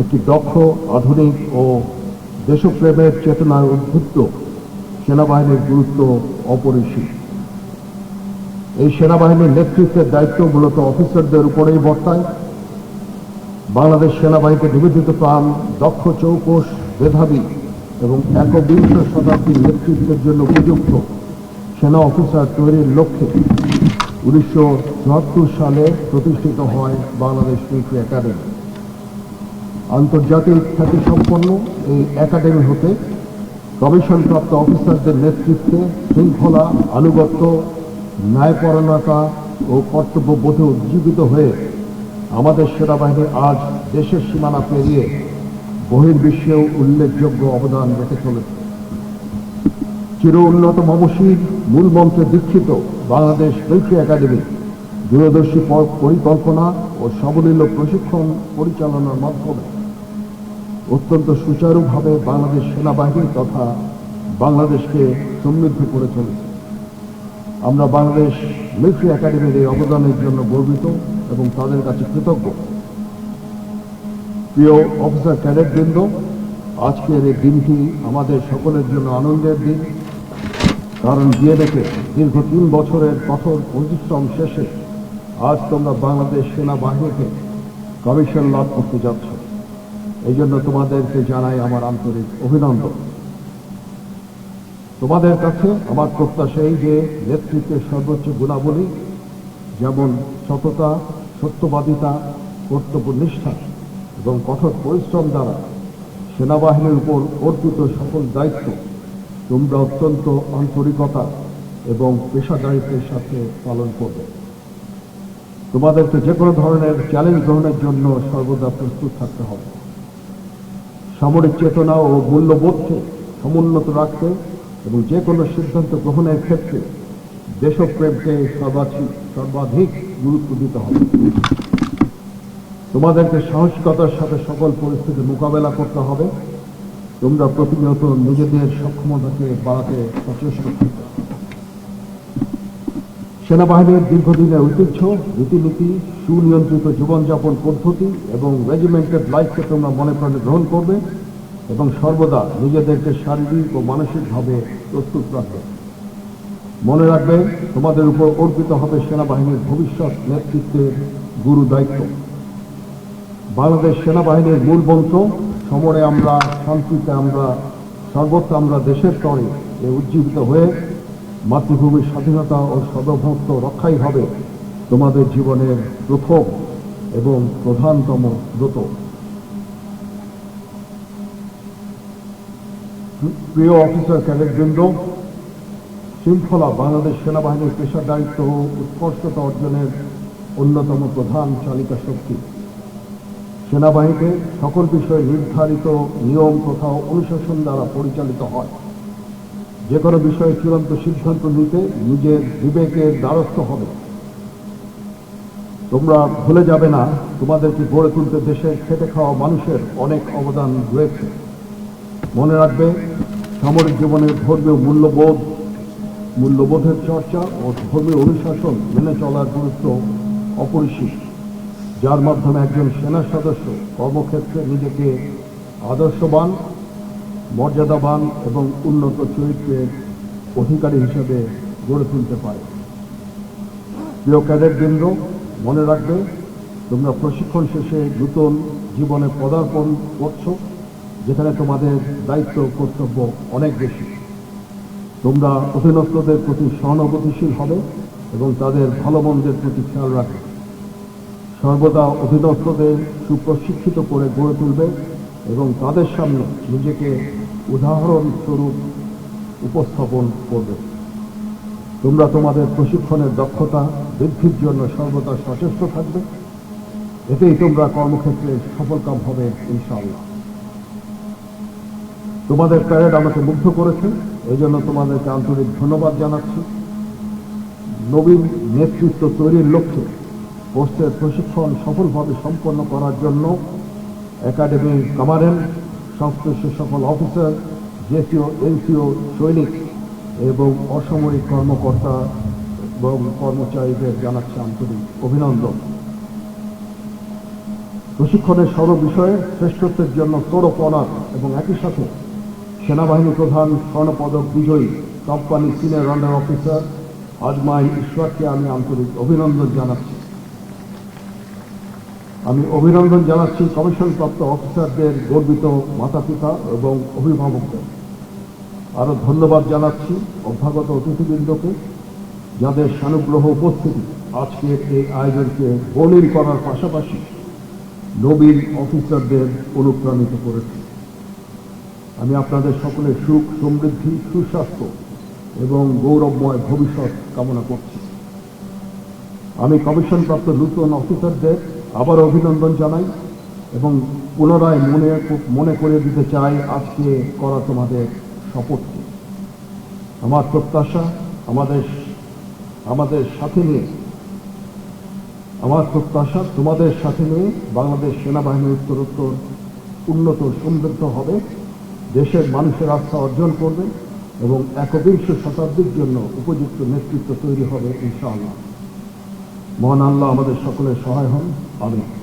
একটি দক্ষ, আধুনিক ও দেশপ্রেমের চেতনায় উদ্বুদ্ধ সেনাবাহিনীর গুরুত্ব অপরিসীম। এই সেনাবাহিনীর নেতৃত্বের দায়িত্ব মূলত অফিসারদের উপরেই বর্তায়। বাংলাদেশ সেনাবাহিনীকে নিবেদিত প্রাণ, দক্ষ চৌকস মেধাবী এবং একবিংশ শতাব্দীর নেতৃত্বের জন্য উপযুক্ত সেনা অফিসার তৈরির লক্ষ্যে উনিশশো চুয়াত্তর সালে প্রতিষ্ঠিত হয় বাংলাদেশ মিলিটারি একাডেমি। আন্তর্জাতিক খ্যাতিসম্পন্ন এই একাডেমি হতে কমিশনপ্রাপ্ত অফিসারদের নেতৃত্বে শৃঙ্খলা, আনুগত্য ন্যায়পরণতা ও কর্তব্যবোধে উজ্জীবিত হয়ে আমাদের সেনাবাহিনী আজ দেশের সীমানা পেরিয়ে বহির্বিশ্বেও উল্লেখযোগ্য অবদান রেখে চলেছে। চির উন্নত মমশির মূল মন্ত্রে দীক্ষিত বাংলাদেশ মিলিটারি একাডেমি দূরদর্শী পরিকল্পনা ও সাবলীল প্রশিক্ষণ পরিচালনার মাধ্যমে অত্যন্ত সুচারুভাবে বাংলাদেশ সেনাবাহিনী তথা বাংলাদেশকে সমৃদ্ধ করে চলেছে। আমরা বাংলাদেশ মিলিটারি একাডেমির এই অবদানের জন্য গর্বিত এবং তাদের কাছে কৃতজ্ঞ। প্রিয় অফিসার ক্যাডেট বৃন্দ আজকের এই দিনটি আমাদের সকলের জন্য আনন্দের দিন। কারণ বিএনএকে দীর্ঘ তিন বছরের কঠোর পরিশ্রম শেষে আজ তোমরা বাংলাদেশ সেনাবাহিনীকে কমিশন লাভ করতে যাচ্ছ। এই জন্য তোমাদেরকে জানাই আমার আন্তরিক অভিনন্দন। তোমাদের কাছে আমার প্রত্যাশা এই যে নেতৃত্বের সর্বোচ্চ গুণাবলী, যেমন সততা, সত্যবাদিতা, কর্তব্যনিষ্ঠা এবং কঠোর পরিশ্রম দ্বারা সেনাবাহিনীর উপর অর্পিত সকল দায়িত্ব, তোমরা অত্যন্ত আন্তরিকতা এবং পেশাদারিত্বের সাথে পালন করবে। তোমাদেরকে যে কোনো ধরনের চ্যালেঞ্জ গ্রহণের জন্য সর্বদা প্রস্তুত থাকতে হবে। সামরিক চেতনা ও মূল্যবোধকে সমুন্নত রাখতে এবং যে কোনো সিদ্ধান্ত গ্রহণের ক্ষেত্রে দেশপ্রেমকে সর্বাধিক সর্বাধিক গুরুত্ব দিতে হবে। তোমাদেরকে সাহসিকতার সাথে সকল পরিস্থিতি মোকাবেলা করতে হবে। তোমরা প্রতিনিয়ত নিজেদের সক্ষমতাকে বাড়াতে সচেষ্ট থাকবে সেনাবাহিনীর দীর্ঘদিনের ঐতিহ্য, রীতিনীতি, সুনিয়ন্ত্রিত জীবনযাপন পদ্ধতি এবং রেজিমেন্টেড লাইফকে তোমরা মনে প্রাণে গ্রহণ করবে এবং সর্বদা নিজেদেরকে শারীরিক ও মানসিকভাবে প্রস্তুত রাখবে। মনে রাখবে, তোমাদের উপর অর্পিত হবে সেনাবাহিনীর ভবিষ্যৎ নেতৃত্বের গুরু দায়িত্ব। বাংলাদেশ সেনাবাহিনীর মূল মন্ত্র, সমরে আমরা শান্তিতে আমরা, সর্বত্র আমরা দেশের তরে উজ্জীবিত হয়ে মাতৃভূমির স্বাধীনতা ও সার্বভৌমত্ব রক্ষাই হবে তোমাদের জীবনের প্রথম এবং প্রধানতম ব্রত। প্রিয় অফিসার ক্যাডেটবৃন্দ শৃঙ্খলা বাংলাদেশ সেনাবাহিনীর পেশার দায়িত্ব ও উৎকর্ষতা অর্জনের অন্যতম প্রধান চালিকা শক্তি। সেনাবাহিনীতে সকল বিষয়ে নির্ধারিত নিয়ম তথা অনুশাসন দ্বারা পরিচালিত হয়। যে কোনো বিষয়ে চূড়ান্ত সিদ্ধান্ত নিতে নিজের বিবেকের দ্বারস্থ হবে। তোমরা ভুলে যাবে না, তোমাদেরকে গড়ে তুলতে দেশের খেটে খাওয়া মানুষের অনেক অবদান রয়েছে। মনে রাখবে, সামরিক জীবনের ধর্মীয় মূল্যবোধ, মূল্যবোধের চর্চা ও ধর্মীয় অনুশাসন মেনে চলার গুরুত্ব অপরিসীম, যার মাধ্যমে একজন সেনা সদস্য কর্মক্ষেত্রে নিজেকে আদর্শবান মর্যাদাবান এবং উন্নত চরিত্রের অধিকারী হিসেবে গড়ে তুলতে পারে। প্রিয় ক্যাডেট কেন্দ্র মনে রাখবে, তোমরা প্রশিক্ষণ শেষে নূতন জীবনে পদার্পণ করছ, যেখানে তোমাদের দায়িত্ব কর্তব্য অনেক বেশি। তোমরা অধীনস্থদের প্রতি সহানুভূতিশীল হবে এবং তাদের ভালো মন্দের প্রতি খেয়াল রাখবে। সর্বদা অধীনস্থদের সুপ্রশিক্ষিত করে গড়ে তুলবে এবং তাদের সামনে নিজেকে উদাহরণস্বরূপ উপস্থাপন করবে। তোমরা তোমাদের প্রশিক্ষণের দক্ষতা, বৃদ্ধির জন্য সর্বদা সচেষ্ট থাকবে। এতেই তোমরা কর্মক্ষেত্রে সফলকাম হবে ইনশাআল্লাহ। তোমাদের প্যারেড আমাকে মুগ্ধ করেছে এই জন্য তোমাদেরকে আন্তরিক ধন্যবাদ জানাচ্ছি। নবীন নেতৃত্ব তৈরির লক্ষ্যে কোর্সের প্রশিক্ষণ সফলভাবে সম্পন্ন করার জন্য একাডেমির কমান্ডেন্ট সংশ্লিষ্ট সকল অফিসার, জেসিও এনসিও সৈনিক এবং অসামরিক কর্মকর্তা এবং কর্মচারীদের জানাচ্ছি আন্তরিক অভিনন্দন। প্রশিক্ষণের সর্ব বিষয়ে শ্রেষ্ঠত্বের জন্য অনার এবং একই সাথে সেনাবাহিনী প্রধান স্বর্ণপদক বিজয়ী কোম্পানি সিনিয়র রান্ডার অফিসার আজমাই ঈশ্বরকে আমি আন্তরিক অভিনন্দন জানাচ্ছি। আমি অভিনন্দন জানাচ্ছি কমিশনপ্রাপ্ত অফিসারদের গর্বিত মাতা পিতা এবং অভিভাবকদের। আরও ধন্যবাদ জানাচ্ছি অভ্যাগত অতিথিবৃন্দকে যাদের সানুগ্রহ উপস্থিতি আজকের এই আয়োজনকে বলির করার পাশাপাশি নবীন অফিসারদের অনুপ্রাণিত করেছে। আমি আপনাদের সকলের সুখ, সমৃদ্ধি, সুস্বাস্থ্য এবং গৌরবময় ভবিষ্যৎ কামনা করছি। আমি কমিশনপ্রাপ্ত নূতন অফিসারদের আবার অভিনন্দন জানাই এবং পুনরায় মনে মনে করে দিতে চাই আজকে করা তোমাদের শপথকে। আমার প্রত্যাশা, আমাদের আমাদের সাথে নিয়ে, আমার প্রত্যাশা, তোমাদের সাথে নিয়ে বাংলাদেশ সেনাবাহিনী উত্তরোত্তর উন্নত সমৃদ্ধ হবে, দেশের মানুষের আস্থা অর্জন করবে এবং একবিংশ শতাব্দীর জন্য উপযুক্ত নেতৃত্ব তৈরি হবে, ইনশাআল্লাহ। মহান আল্লাহ আমাদের সকলের সহায় হন। আমি